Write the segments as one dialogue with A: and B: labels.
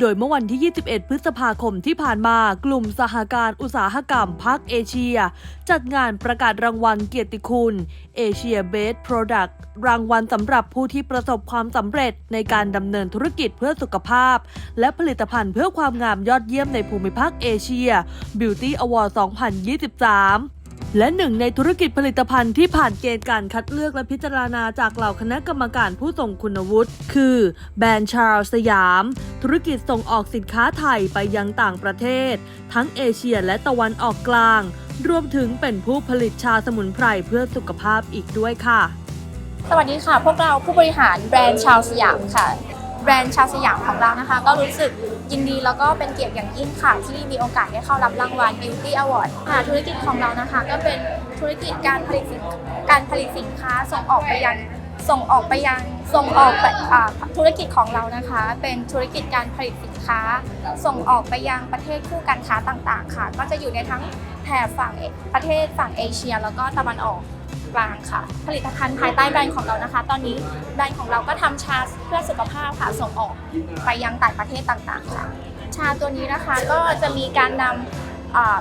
A: โดยเมื่อวันที่ 21 พฤษภาคมที่ผ่านมากลุ่มสหการอุตสาหกรรมภาคเอเชีย จัดงานประกาศรางวัลเกียรติคุณเอเชียเบสโปรดักต์รางวัลสำหรับผู้ที่ประสบความสำเร็จในการดำเนินธุรกิจเพื่อสุขภาพ และผลิตภัณฑ์เพื่อความงามยอดเยี่ยมในภูมิภาคเอเชีย Beauty Award 2023 และหนึ่งในธุรกิจผลิตภัณฑ์ที่ผ่านเกณฑ์การคัดเลือกและพิจารณาจากเหล่าคณะกรรมการผู้ทรงคุณวุฒิ คือแบรนด์ชาร์ลสยาม ธุรกิจส่งออกสินค้าไทยไปยังต่างประเทศ ทั้งเอเชียและตะวันออกกลาง รวมถึงเป็นผู้ผลิตชาสมุนไพรเพื่อสุขภาพอีกด้วยค่ะ
B: สวัสดีค่ะ พวกเราผู้บริหารแบรนด์ชาวสยามค่ะ แบรนด์ชาวสยามของเรานะคะ ก็รู้สึกยินดีแล้วก็เป็นเกียรติอย่างยิ่งค่ะ ที่มีโอกาสได้เข้ารับรางวัล Beauty Award ค่ะธุรกิจของเรานะคะ ก็เป็นธุรกิจการผลิตสินการผลิตสินค้าส่งออกไปยังส่งออกไปยังส่งออกไปธุรกิจของเรานะคะ เป็นธุรกิจการผลิตสินค้า ส่งออกไปยังประเทศคู่การค้าต่างๆ ค่ะ ก็จะอยู่ในทั้งแถบฝั่งประเทศฝั่งเอเชีย แล้วก็ตะวันออก กลางค่ะ ผลิตภัณฑ์ภายใต้แบรนด์ของเรานะคะ ตอนนี้แบรนด์ของเราก็ทำชาเพื่อสุขภาพค่ะส่งออกไปยังต่างประเทศต่างๆค่ะ ชาตัวนี้นะคะก็จะมีการนำอ่า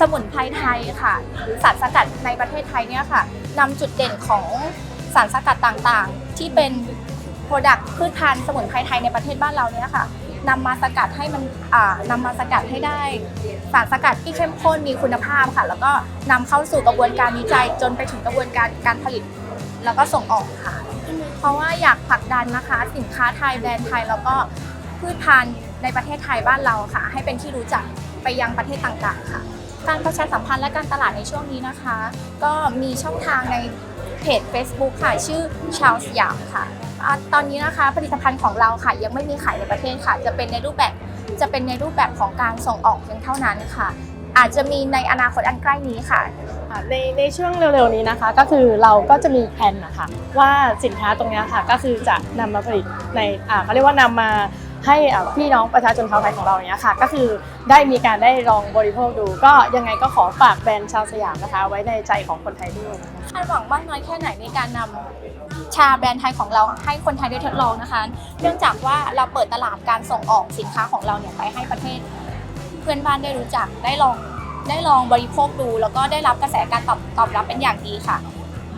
B: สมุนไพรไทยค่ะ หรือสารสกัดในประเทศไทยเนี่ยค่ะนำจุดเด่นของสารสกัดต่างๆ ที่เป็นโปรดักต์พืชพันธุ์สมุนไพรไทยในประเทศบ้านเราเนี่ยค่ะ นำมาสกัดให้มันอ่านำมาสกัดให้ได้ สารสกัดที่เข้มข้นมีคุณภาพค่ะ แล้วก็นำเข้าสู่กระบวนการวิจัยจนไปถึงกระบวนการการผลิต แล้วก็ส่งออกค่ะ เพราะว่าอยากผลักดันนะคะ สินค้าไทยแบรนด์ไทยแล้วก็พืชพันธุ์ในประเทศไทยบ้านเราค่ะ ให้เป็นที่รู้จักไปยังประเทศต่างๆค่ะ การประชาสัมพันธ์และการตลาดในช่วงนี้นะคะ ก็มีช่องทางในเพจ Facebook ค่ะ ชื่อชาวสยามค่ะ อ่าตอนนี้นะคะผลิตภัณฑ์ของเราค่ะยังไม่มีขายในประเทศค่ะ จะเป็นในรูปแบบจะเป็นในรูปแบบของการส่งออกเพียงเท่านั้นค่ะ อาจจะมีในอนาคตอันใกล้นี้ค่ะ
C: ค่ะในในช่วงเร็วๆนี้นะคะ ก็คือเราก็จะมีแผนนะคะว่าสินค้าตรงเนี้ยค่ะก็คือจะนำมาผลิตในอ่าเขาเรียกว่านำมา ให้พี่น้องประชาชนชาวไทยของเราเนี้ยค่ะก็คือได้มีการได้ลองบริโภคดู ก็ยังไงก็ขอฝากแบรนด์ชาวสยามนะคะ ไว้ในใจของคนไทยด้วยคา
B: ดหวังมากน้อยแค่ไหนในการนำชาแบรนด์ไทยของเราให้คนไทยได้ทดลองนะคะ เนื่องจากว่าเราเปิดตลาดการส่งออกสินค้าของเราเนี่ยไปให้ประเทศ เพื่อนบ้านได้รู้จักได้ลองได้ลองบริโภคดู แล้วก็ได้รับกระแสการตอบตอบรับเป็นอย่างดีค่ะ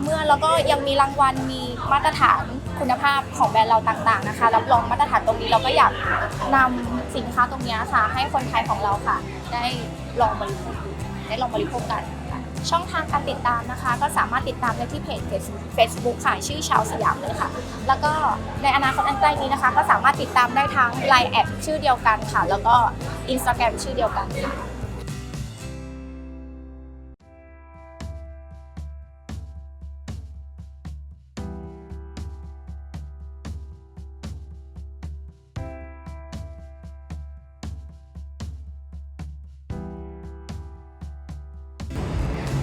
B: เมื่อแล้วก็ยังมีรางวัลมีมาตรฐานคุณภาพของแบรนด์เราต่างๆนะคะรับรองมาตรฐานตรงนี้เราก็อยากนำสินค้าตรงเนี้ยค่ะ ให้คนไทยของเราค่ะ ได้ลองบริโภคดูได้ลองบริโภคกันค่ะช่องทางการติดตามนะคะ ก็สามารถติดตามได้ที่เพจ Facebook ค่ะชื่อชาวสยามเลยค่ะ แล้วก็ในอนาคตอันใกล้นี้นะคะ ก็สามารถติดตามได้ทั้ง Line แอดชื่อเดียวกันค่ะ แล้วก็ Instagram ชื่อเดียวกันค่ะ